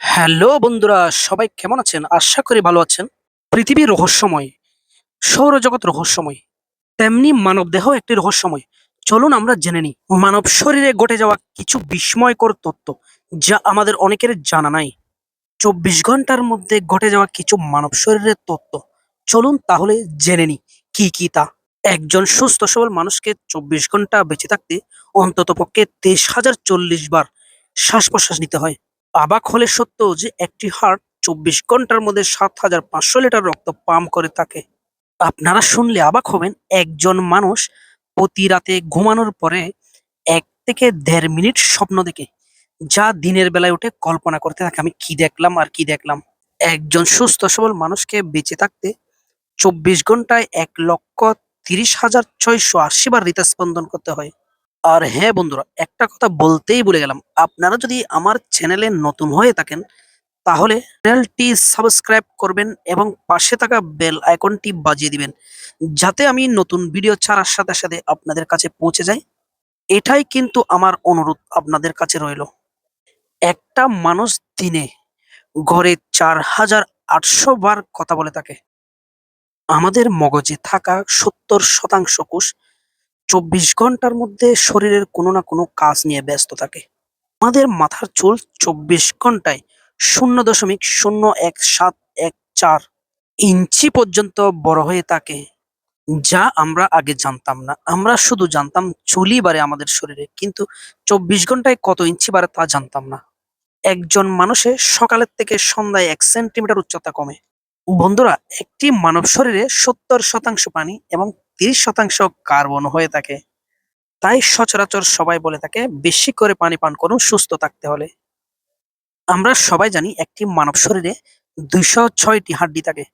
Hello বন্ধুরা, সবাই কেমন আছেন? আশা করি ভালো আছেন। পৃথিবী রহস্যময়, সৌরজগৎ রহস্যময়, তেমনি মানব দেহ একটি রহস্যময়। চলুন আমরা জেনে নিই, মানব শরীরে ঘটে যাওয়া কিছু বিস্ময়কর তথ্য যা আমাদের অনেকের জানা নাই। চব্বিশ ঘণ্টার মধ্যে ঘটে যাওয়া কিছু মানব শরীরের তত্ত্ব। চলুন তাহলে জেনে নিই, কি কি তা? একজন সুস্থ সবল মানুষকে চব্বিশ ঘণ্টা বেঁচে থাকতে অন্তত পক্ষে তেইশ হাজার চল্লিশ বার শ্বাস প্রশ্বাস নিতে হয়। অবাক হলে সত্য যে একটি হার্ট চব্বিশ ঘণ্টার মধ্যে সাত হাজার পাঁচশো লিটার রক্ত পাম্প করে থাকে। আপনারা শুনলে অবাক হবেন, একজন মানুষ প্রতি রাতে ঘুমানোর পরে এক থেকে দেড় মিনিট স্বপ্ন দেখে, যা দিনের বেলায় উঠে কল্পনা করতে থাকে, আমি কি দেখলাম আর কি দেখলাম। একজন সুস্থ সবল মানুষকে বেঁচে থাকতে চব্বিশ ঘন্টায় এক লক্ষ তিরিশ হাজার ছয়শো আশি বার হৃদস্পন্দন করতে হয়। আর হ্যাঁ বন্ধুরা, একটা কথা বলতেই ভুলে গেলাম। আপনারা যদি আমার চ্যানেলে নতুন হয়ে থাকেন, তাহলে চ্যানেলটি সাবস্ক্রাইব করবেন এবং পাশে থাকা বেল আইকনটি বাজিয়ে দিবেন, যাতে আমি নতুন ভিডিও ছাড়ার সাথে সাথে আপনাদের কাছে পৌঁছে যায় এটাই কিন্তু আমার অনুরোধ আপনাদের কাছে রইল। একটা মানুষ দিনে ঘরে চার হাজার আটশো বার কথা বলে থাকে। আমাদের মগজে থাকা সত্তর শতাংশ কোষ চব্বিশ ঘণ্টার মধ্যে শরীরের কোনো না কোনো কাজ নিয়ে ব্যস্ত থাকে। আমাদের মাথার চুল চব্বিশ ঘন্টায় শূন্য দশমিক শূন্য এক সাত এক চার ইঞ্চি পর্যন্ত বড় হয়ে থাকে, যা আমরা আগে জানতাম না। আমরা শুধু জানতাম চুলই বাড়ে আমাদের শরীরে, কিন্তু চব্বিশ ঘন্টায় কত ইঞ্চি বাড়ে তা জানতাম না। একজন মানুষের সকালের থেকে সন্ধ্যায় এক সেন্টিমিটার উচ্চতা কমে। বন্ধুরা, একটি মানব শরীরে সত্তর শতাংশ পানি এবং তিরিশ শতাংশ কার্বন হয়ে থাকে। তাই সচরাচর সবাই বলে থাকে, বেশি করে পানি পান করুন, সুস্থ থাকতে হলে। আমরা সবাই জানি একটি মানব শরীরে দুইশো ছয়টি হাড্ডি থাকে।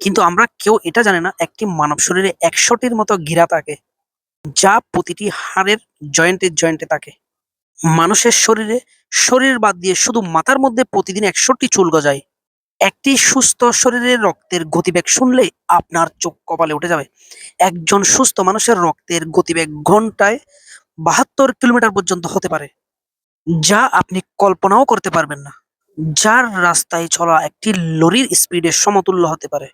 কিন্তু আমরা কেউ এটা জানি না, একটি মানব শরীরে একশোটির মতো গিরা থাকে, যা প্রতিটি হাড়ের জয়েন্টে জয়েন্টে থাকে। মানুষের শরীরে শরীর বাদ দিয়ে শুধু মাথার মধ্যে প্রতিদিন একশোটি চুল গজায়। একটি সুস্থ শরীরের রক্তের গতিবেগ শুনলেই আপনার চোখ কপালে উঠে যাবে। একজন সুস্থ মানুষের রক্তের গতিবেগ ঘন্টায় বাহাত্তর কিলোমিটার পর্যন্ত হতে পারে, যা আপনি কল্পনাও করতে পারবেন না। যার রাস্তায় চলা একটি লরির স্পিডের সমতুল্য হতে পারে।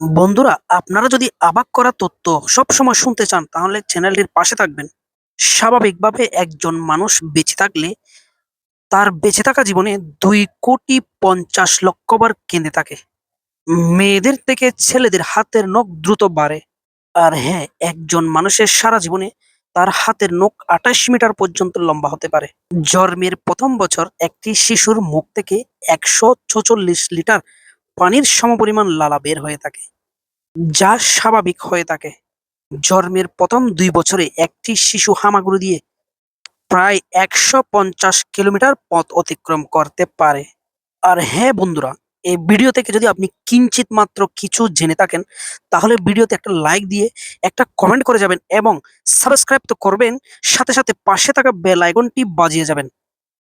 বন্ধুরা, আপনারা যদি অবাক করা তথ্য সবসময় শুনতে চান, তাহলে চ্যানেলটির পাশে থাকবেন। স্বাভাবিকভাবে একজন মানুষ বেঁচে থাকলে তার বেঁচে থাকা জীবনে দুই কোটি পঞ্চাশ লক্ষ বার কেঁদে থাকে। মেয়েদের থেকে ছেলেদের হাতের নখ দ্রুত বাড়ে। আর হ্যাঁ একজন মানুষের সারা জীবনে তার হাতের নখ আঠাশ মিটার পর্যন্ত লম্বা হতে পারে। জন্মের প্রথম বছর একটি শিশুর মুখ থেকে একশো ছচল্লিশ লিটার পানির সমপরিমাণ লালা বের হয়ে থাকে, যা স্বাভাবিক হয়ে থাকে। জন্মের প্রথম দুই বছরে একটি শিশু হামাগুড়ি দিয়ে প্রায় একশো পঞ্চাশ কিলোমিটার পথ অতিক্রম করতে পারে। আর হ্যাঁ বন্ধুরা, এই ভিডিও থেকে যদি আপনি কিঞ্চিত মাত্র কিছু জেনে থাকেন, তাহলে ভিডিওতে একটা লাইক দিয়ে একটা কমেন্ট করে যাবেন এবং সাবস্ক্রাইব তো করবেন, সাথে সাথে পাশে থাকা বেল আইকনটি বাজিয়ে যাবেন।